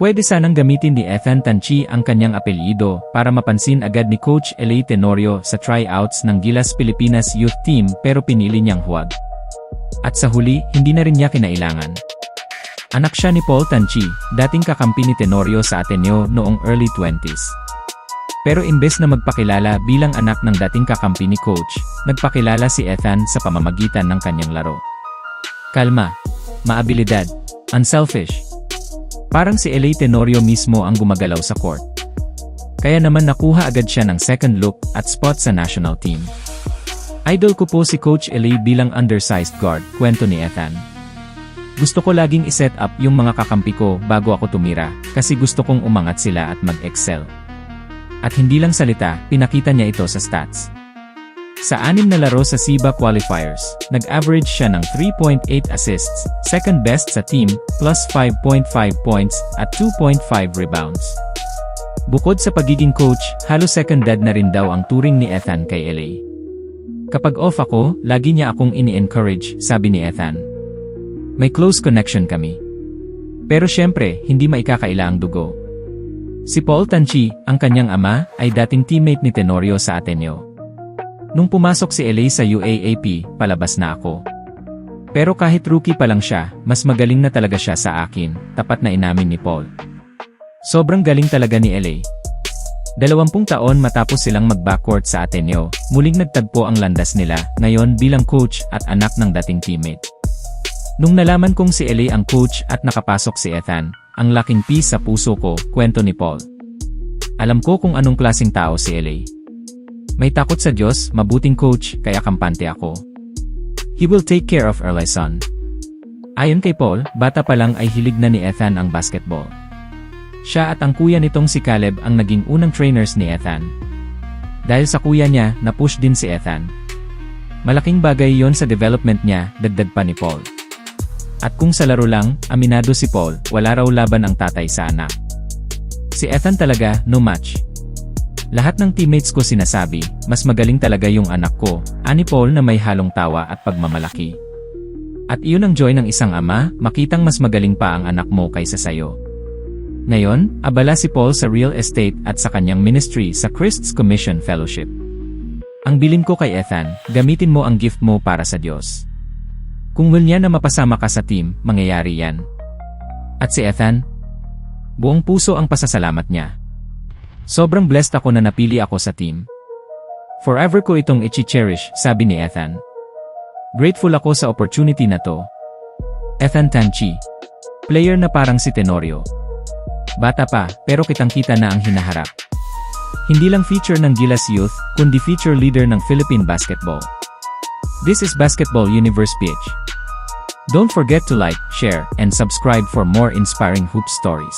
Pwede sanang gamitin ni Ethan Tanchi ang kanyang apelyido para mapansin agad ni Coach Elay Tenorio sa tryouts ng Gilas Pilipinas Youth Team pero pinili niyang huwag. At sa huli, hindi na rin niya kinailangan. Anak siya ni Paul Tanchi, dating kakampi ni Tenorio sa Ateneo noong early 20s. Pero imbes na magpakilala bilang anak ng dating kakampi ni Coach, nagpakilala si Ethan sa pamamagitan ng kanyang laro. Kalma, maabilidad, unselfish. Parang si Elay Tenorio mismo ang gumagalaw sa court. Kaya naman nakuha agad siya ng second look at spot sa national team. Idol ko po si Coach Elay bilang undersized guard, kwento ni Ethan. Gusto ko laging iset up yung mga kakampi ko bago ako tumira kasi gusto kong umangat sila at mag-excel. At hindi lang salita, pinakita niya ito sa stats. Sa anim na laro sa SIBA qualifiers, nag-average siya ng 3.8 assists, second best sa team, plus 5.5 points, at 2.5 rebounds. Bukod sa pagiging coach, halos second dad na rin daw ang turing ni Ethan kay LA. Kapag off ako, lagi niya akong ini-encourage, sabi ni Ethan. May close connection kami. Pero syempre, hindi maikakaila ang dugo. Si Paul Tanchi, ang kanyang ama, ay dating teammate ni Tenorio sa Ateneo. Nung pumasok si LA sa UAAP, palabas na ako. Pero kahit rookie pa lang siya, mas magaling na talaga siya sa akin, tapat na inamin ni Paul. Sobrang galing talaga ni LA. Dalawampung taon matapos silang mag-backcourt sa Ateneo, muling nagtagpo ang landas nila, ngayon bilang coach at anak ng dating teammate. Nung nalaman kong si LA ang coach at nakapasok si Ethan, ang laking piece sa puso ko, kwento ni Paul. Alam ko kung anong klaseng tao si LA. May takot sa Diyos, mabuting coach, kaya kampante ako. He will take care of our son. Ayon kay Paul, bata pa lang ay hilig na ni Ethan ang basketball. Siya at ang kuya nitong si Caleb ang naging unang trainers ni Ethan. Dahil sa kuya niya, na-push din si Ethan. Malaking bagay yon sa development niya, dagdag pa ni Paul. At kung sa laro lang, aminado si Paul, wala raw laban ang tatay sa anak. Si Ethan talaga, no match. Lahat ng teammates ko sinasabi, mas magaling talaga yung anak ko, ani Paul na may halong tawa at pagmamalaki. At iyon ang joy ng isang ama, makitang mas magaling pa ang anak mo kaysa sayo. Ngayon, abala si Paul sa real estate at sa kanyang ministry sa Christ's Commission Fellowship. Ang bilin ko kay Ethan, gamitin mo ang gift mo para sa Diyos. Kung will niya na mapasama ka sa team, mangyayari yan. At si Ethan, buong puso ang pasasalamat niya. Sobrang blessed ako na napili ako sa team. Forever ko itong ichi-cherish, sabi ni Ethan. Grateful ako sa opportunity na to. Ethan Tanchi. Player na parang si Tenorio. Bata pa, pero kitang-kita na ang hinaharap. Hindi lang feature ng Gilas Youth, kundi feature leader ng Philippine basketball. This is Basketball Universe PH. Don't forget to like, share, and subscribe for more inspiring hoop stories.